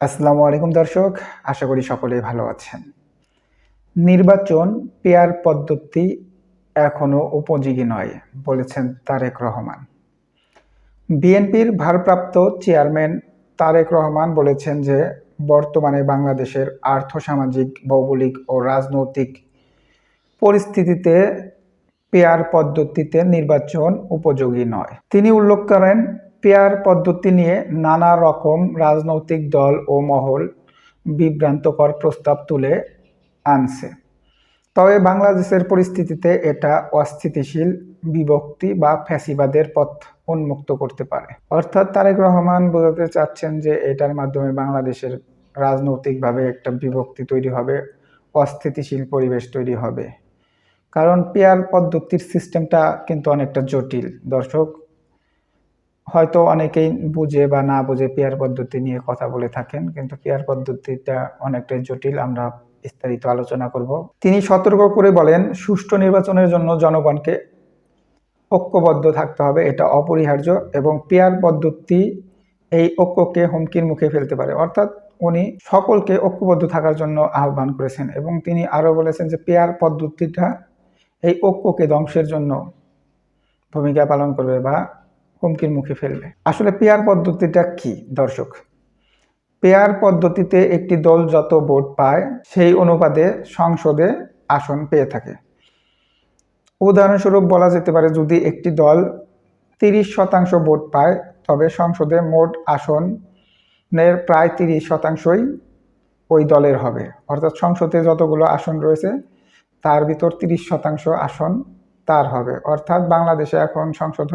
আসসালামু আলাইকুম দর্শক, আশা করি সকলেই ভালো আছেন। নির্বাচন পেয়ার পদ্ধতি এখনও উপযোগী নয়, বলেছেন তারেক রহমান। বিএনপির ভারপ্রাপ্ত চেয়ারম্যান তারেক রহমান বলেছেন যে, বর্তমানে বাংলাদেশের আর্থসামাজিক, ভৌগোলিক ও রাজনৈতিক পরিস্থিতিতে পেয়ার পদ্ধতিতে নির্বাচন উপযোগী নয়। তিনি উল্লেখ করেন পেয়ার পদ্ধতি নিয়ে নানা রকম রাজনৈতিক দল ও মহল বিভ্রান্তকর প্রস্তাব তুলে আনছে। তবে বাংলাদেশের পরিস্থিতিতে এটা অস্থিতিশীল, বিভক্তি বা ফ্যাসিবাদের পথ উন্মুক্ত করতে পারে। অর্থাৎ তারেক রহমান বোঝাতে চাচ্ছেন যে এটার মাধ্যমে বাংলাদেশের রাজনৈতিকভাবে একটা বিভক্তি তৈরি হবে, অস্থিতিশীল পরিবেশ তৈরি হবে। কারণ পেয়ার পদ্ধতির সিস্টেমটা কিন্তু অনেকটা জটিল। দর্শক হয়তো অনেকেই বুঝে বা না বুঝে পেয়ার পদ্ধতি নিয়ে কথা বলে থাকেন, কিন্তু পেয়ার পদ্ধতিটা অনেকটাই জটিল, আমরা বিস্তারিত আলোচনা করব। তিনি সতর্ক করে বলেন, সুষ্ঠু নির্বাচনের জন্য জনগণকে ঐক্যবদ্ধ থাকতে হবে, এটা অপরিহার্য এবং পেয়ার পদ্ধতি এই ঐক্যকে হুমকির মুখে ফেলতে পারে। অর্থাৎ উনি সকলকে ঐক্যবদ্ধ থাকার জন্য আহ্বান করেছেন এবং তিনি আরও বলেছেন যে পেয়ার পদ্ধতিটা এই ঐক্যকে ধ্বংসের জন্য ভূমিকা পালন করবে বা হুমকির মুখে ফেলবে। আসলে পেয়ার পদ্ধতিটা কি, দর্শক? পেয়ার পদ্ধতিতে একটি দল যত ভোট পায়, সেই অনুপাতে সংসদে আসন পেয়ে থাকে। উদাহরণস্বরূপ বলা যেতে পারে, যদি একটি দল তিরিশ শতাংশ ভোট পায়, তবে সংসদে মোট আসনের প্রায় তিরিশ শতাংশই ওই দলের হবে। অর্থাৎ সংসদে যতগুলো আসন রয়েছে, তার ভিতর তিরিশ শতাংশ আসন তার হবে। অর্থাৎ বাংলাদেশে এখন সংসদ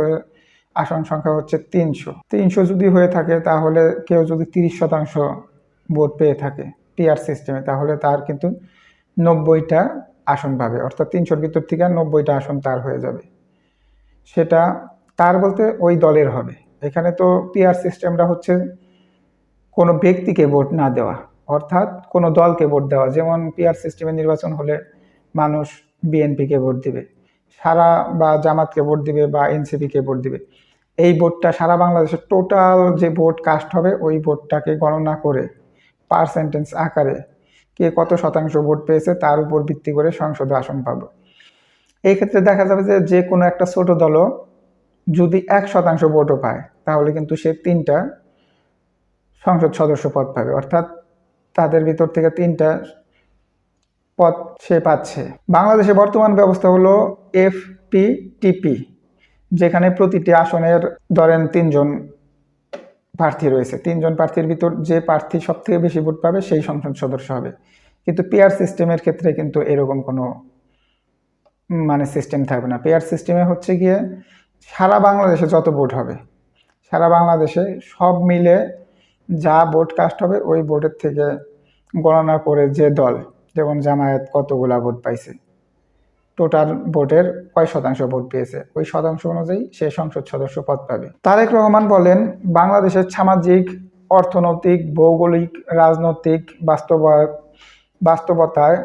আসন সংখ্যা হচ্ছে তিনশো। তিনশো যদি হয়ে থাকে, তাহলে কেউ যদি তিরিশ শতাংশ ভোট পেয়ে থাকে টিআর সিস্টেমে, তাহলে তার কিন্তু নব্বইটা আসন পাবে। অর্থাৎ তিনশোর ভিতর থেকে নব্বইটা আসন তার হয়ে যাবে। সেটা তার বলতে ওই দলের হবে। এখানে তো পিআর সিস্টেমটা হচ্ছে কোনো ব্যক্তিকে ভোট না দেওয়া, অর্থাৎ কোনো দলকে ভোট দেওয়া। যেমন পিআর সিস্টেমে নির্বাচন হলে মানুষ বিএনপিকে ভোট দিবে। সারা বা জামাতকে ভোট দিবে বা এনসিপিকে ভোট দিবে। এই ভোটটা সারা বাংলাদেশের টোটাল যে ভোট কাস্ট হবে, ওই ভোটটাকে গণনা করে পার্সেন্টেজ আকারে কে কত শতাংশ ভোট পেয়েছে তার উপর ভিত্তি করে সংসদে আসন পাবে। এই ক্ষেত্রে দেখা যাবে যে যে কোনো একটা ছোট দলও যদি এক শতাংশ ভোটও পায়, তাহলে কিন্তু সে তিনটা সংসদ সদস্য পদ পাবে। অর্থাৎ তাদের ভিতর থেকে তিনটা পদ সে পাচ্ছে। বাংলাদেশে বর্তমান ব্যবস্থা হলো এফ পি এফপিটিপি যেখানে প্রতিটি আসনের ধরেন তিনজন প্রার্থী রয়েছে। তিনজন প্রার্থীর ভিতর যে প্রার্থী সব থেকে বেশি ভোট পাবে সেই সংসদ সদস্য হবে। কিন্তু পেয়ার সিস্টেমের ক্ষেত্রে কিন্তু এরকম কোনো মানে সিস্টেম থাকবে না। পেয়ার সিস্টেমে হচ্ছে গিয়ে সারা বাংলাদেশে যত ভোট হবে, সারা বাংলাদেশে সব মিলে যা ভোট কাস্ট হবে ওই ভোটের থেকে গণনা করে যে দল যেমন জামায়াত কতগুলা ভোট পাইছে। টোটাল ভোটের কয় শতাংশ ভোট পেয়েছে? ওই শতাংশ অনুযায়ী সে সংসদ সদস্য পদ পাবে। তারেক রহমান বলেন, বাংলাদেশের সামাজিক, অর্থনৈতিক, ভৌগোলিক, রাজনৈতিক বাস্তবায়ন বাস্তবতায়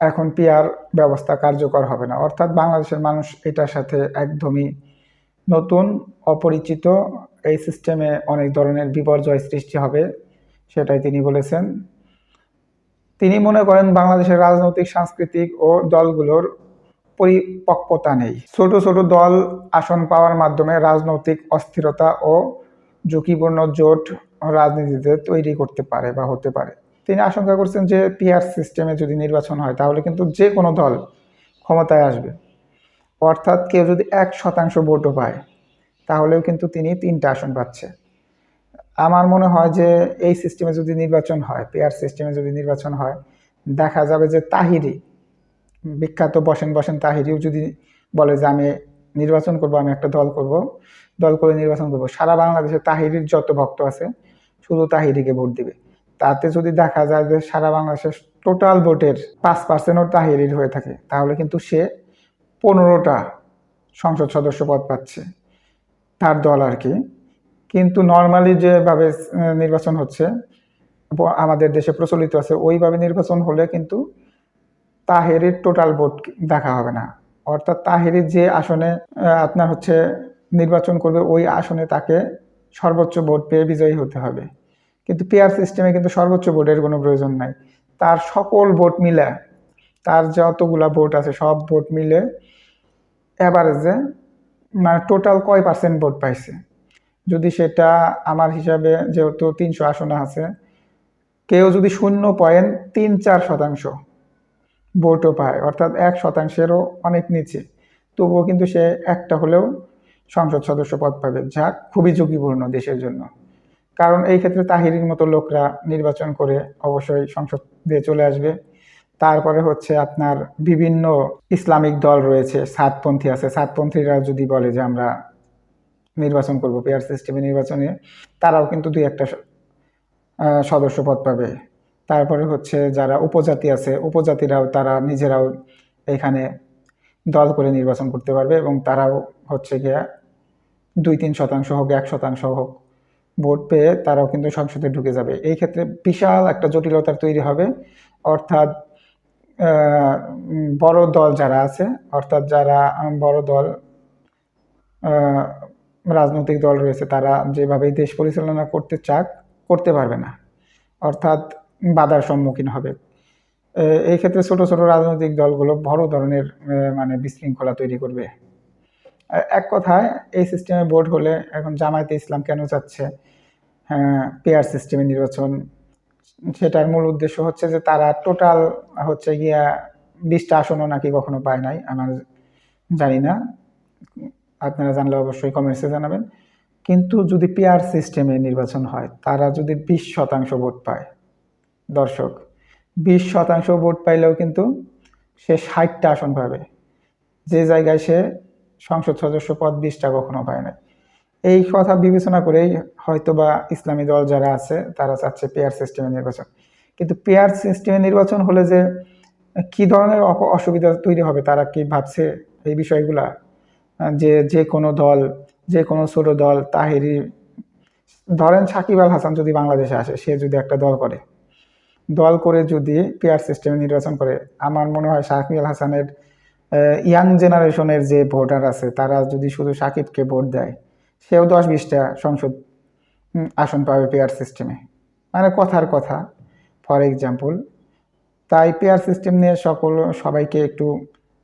এখন পিয়ার ব্যবস্থা কার্যকর হবে না। অর্থাৎ বাংলাদেশের মানুষ এটার সাথে একদমই নতুন, অপরিচিত, এই সিস্টেমে অনেক ধরনের বিপর্যয় সৃষ্টি হবে, সেটাই তিনি বলেছেন। তিনি মনে করেন বাংলাদেশের রাজনৈতিক, সাংস্কৃতিক ও দলগুলোর পরিপক্কতা নেই। ছোট ছোট দল আসন পাওয়ার মাধ্যমে রাজনৈতিক অস্থিরতা ও ঝুঁকিপূর্ণ জোট রাজনীতিতে তৈরি করতে পারে বা হতে পারে। তিনি আশঙ্কা করছেন যে পিআর সিস্টেমে যদি নির্বাচন হয়, তাহলে কিন্তু যে কোনো দল ক্ষমতায় আসবে। অর্থাৎ কেউ যদি এক শতাংশ ভোটও পায়, তাহলেও কিন্তু তিনি তিনটা আসন পাচ্ছে। আমার মনে হয় যে এই সিস্টেমে যদি নির্বাচন হয় পেয়ার সিস্টেমে যদি নির্বাচন হয়, দেখা যাবে যে তাহিরি, বিখ্যাত বসেন বসেন তাহিরিও যদি বলে যে আমি নির্বাচন করব, আমি একটা দল করব, দল করে নির্বাচন করব, সারা বাংলাদেশে তাহিরির যত ভক্ত আছে, শুধু তাহিরিকে ভোট দিবে। তাতে যদি দেখা যায় যে সারা বাংলাদেশের টোটাল ভোটের পাঁচ পার্সেন্টও তাহিরির হয়ে থাকে, তাহলে কিন্তু সে পনেরোটা সংসদ সদস্য পদ পাচ্ছে। তার দল আর কি। কিন্তু নর্মালি যেভাবে নির্বাচন হচ্ছে আমাদের দেশে প্রচলিত আছে, ওইভাবে নির্বাচন হলে কিন্তু তাহেরির টোটাল ভোট দেখা হবে না। অর্থাৎ তাহেরির যে আসনে আপনার হচ্ছে নির্বাচন করবে, ওই আসনে তাকে সর্বোচ্চ ভোট পেয়ে বিজয়ী হতে হবে। কিন্তু পেয়ার সিস্টেমে কিন্তু সর্বোচ্চ ভোটের কোনো প্রয়োজন নাই। তার সকল ভোট মিলে, তার যতগুলা ভোট আছে, সব ভোট মিলে অ্যাভারেজে মানে টোটাল কয় পার্সেন্ট ভোট পাইছে? যদি সেটা আমার হিসাবে যেহেতু তিনশো আসন আছে, কেউ যদি শূন্য পয়েন্ট তিন চার শতাংশ ভোটও পায়, অর্থাৎ এক শতাংশেরও অনেক নিচে, তবুও কিন্তু সে একটা হলেও সংসদ সদস্য পদ পাবে, যা খুবই ঝুঁকিপূর্ণ দেশের জন্য। কারণ এই ক্ষেত্রে তাহিরির মতো লোকরা নির্বাচন করে অবশ্যই সংসদ দিয়ে চলে আসবে। তারপরে হচ্ছে আপনার বিভিন্ন ইসলামিক দল রয়েছে, সাতপন্থী আছে। সাতপন্থীরা যদি বলে যে আমরা নির্বাচন করব, পেয়ার সিস্টেমে নির্বাচনে। তারাও কিন্তু দুই একটা সদস্য পদ পাবে। তারপরে হচ্ছে যারা উপজাতি আছে, উপজাতিরাও তারা নিজেরাও এখানে দল করে নির্বাচন করতে পারবে এবং তারাও হচ্ছে গিয়া দুই তিন শতাংশ হোক, এক শতাংশ হোক ভোট পেয়ে তারাও কিন্তু সংসদে ঢুকে যাবে। এই ক্ষেত্রে বিশাল একটা জটিলতার তৈরি হবে। অর্থাৎ বড় দল যারা আছে, অর্থাৎ যারা বড় দল রাজনৈতিক দল রয়েছে, তারা যেভাবে দেশ পরিচালনা করতে চাক, করতে পারবে না। অর্থাৎ বাধার সম্মুখীন হবে। এই ক্ষেত্রে ছোট ছোট রাজনৈতিক দলগুলো বড় ধরনের মানে বিশৃঙ্খলা তৈরি করবে। এক কথায়, এই সিস্টেমে ভোট হলে এখন জামায়াতে ইসলাম কেন চাচ্ছে? পেয়ার সিস্টেমে নির্বাচন, সেটার মূল উদ্দেশ্য হচ্ছে যে তারা টোটাল হচ্ছে গিয়া বিশটা আসনও নাকি কখনো পায় নাই, আমার জানি না। আপনারা জানলে অবশ্যই কমেন্টসে জানাবেন। কিন্তু যদি পেয়ার সিস্টেমে নির্বাচন হয়, তারা যদি বিশ শতাংশ ভোট পায়, দর্শক, বিশ শতাংশ ভোট পাইলেও কিন্তু সে ষাটটা আসন পাবে। যে জায়গায় সে সংসদ সদস্য পদ বিশটা কখনো পায় না এই কথা বিবেচনা করেই হয়তোবা ইসলামী দল যারা আছে, তারা চাচ্ছে পেয়ার সিস্টেমে নির্বাচন। কিন্তু পেয়ার সিস্টেমে নির্বাচন হলে যে কি ধরনের অসুবিধা তৈরি হবে, তারা কি ভাবছে এই বিষয়গুলা? যে যে কোনো দল, যে কোনো ছোট দল, তাহেরি, ধরেন সাকিব আল হাসান যদি বাংলাদেশে আসে, সে যদি একটা দল করে। দল করে যদি পেয়ার সিস্টেমে নির্বাচন করে, আমার মনে হয় সাকিব আল হাসানের ইয়াং জেনারেশনের যে ভোটার আছে, তারা যদি শুধু সাকিবকে ভোট দেয়, সেও দশ বিশটা সংসদ আসন পাবে পেয়ার সিস্টেমে মানে কথার কথা ফর এক্সাম্পল তাই পেয়ার সিস্টেম নিয়ে সকল, সবাইকে একটু,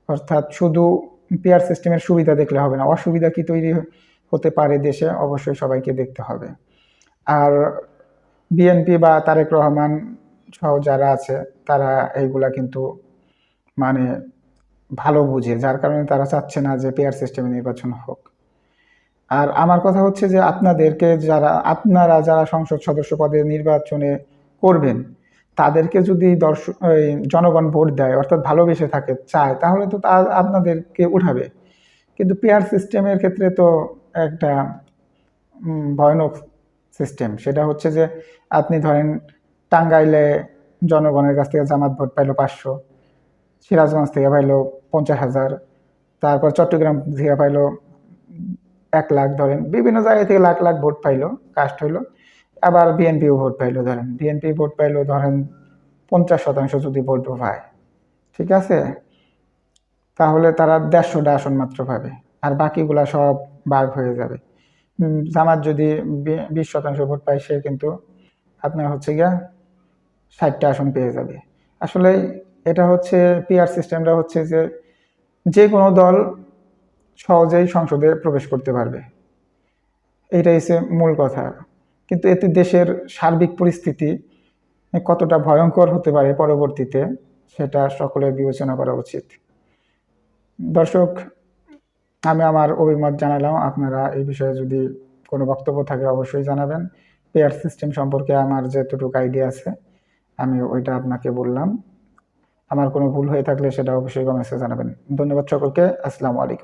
অর্থাৎ শুধু পেয়ার সিস্টেমের সুবিধা দেখলে হবে না। অসুবিধা কি তৈরি হতে পারে দেশে? অবশ্যই সবাইকে দেখতে হবে। আর বিএনপি বা তারেক রহমান সহ যারা আছে, তারা এইগুলা কিন্তু মানে ভালো বুঝে, যার কারণে তারা চাচ্ছে না যে পেয়ার সিস্টেমে নির্বাচন হোক। আর আমার কথা হচ্ছে যে আপনাদেরকে যারা, আপনারা যারা সংসদ সদস্য পদে নির্বাচনে করবেন তাদেরকে যদি দর্শক জনগণ ভোট দেয়, অর্থাৎ ভালোবেসে থাকে, চায়, তাহলে তো তা আপনাদেরকে উঠাবে। কিন্তু পেয়ার সিস্টেমের ক্ষেত্রে তো একটা ভয়ানক সিস্টেম সেটা হচ্ছে যে, আপনি ধরেন টাঙ্গাইলে জনগণের কাছ থেকে জামাত ভোট পাইলো পাঁচশো, সিরাজগঞ্জ থেকে পাইলো পঞ্চাশ হাজার, তারপর চট্টগ্রাম থেকে পাইলো এক লাখ, ধরেন বিভিন্ন জায়গা থেকে লাখ লাখ ভোট পাইলো কাস্ট হইল। আবার বিএনপিও ভোট পাইলো ধরেন। বিএনপি ভোট পাইলো ধরেন পঞ্চাশ শতাংশ যদি ভোট পায়, ঠিক আছে? তাহলে তারা দেড়শোটা আসন মাত্র পাবে আর বাকিগুলা সব বাঘ হয়ে যাবে। জামাত যদি বিশ শতাংশ ভোট পায়, সে কিন্তু আপনার হচ্ছে গিয়া ষাটটা আসন পেয়ে যাবে। আসলে এটা হচ্ছে পিআর সিস্টেমটা হচ্ছে যে যে কোনো দল সহজেই সংসদে প্রবেশ করতে পারবে। এইটাই হচ্ছে মূল কথা। কিন্তু এতে দেশের সার্বিক পরিস্থিতি কতটা ভয়ঙ্কর হতে পারে পরবর্তীতে, সেটা সকলের বিবেচনা করা উচিত। দর্শক, আমি আমার অভিমত জানালাম। আপনারা এই বিষয়ে যদি কোনো বক্তব্য থাকে, অবশ্যই জানাবেন। পেয়ার সিস্টেম সম্পর্কে আমার যতটুকু আইডিয়া আছে, আমি ওইটা আপনাকে বললাম। আমার কোনো ভুল হয়ে থাকলে সেটা অবশ্যই কমেন্টসে জানাবেন। ধন্যবাদ সকলকে। আসসালামু আলাইকুম।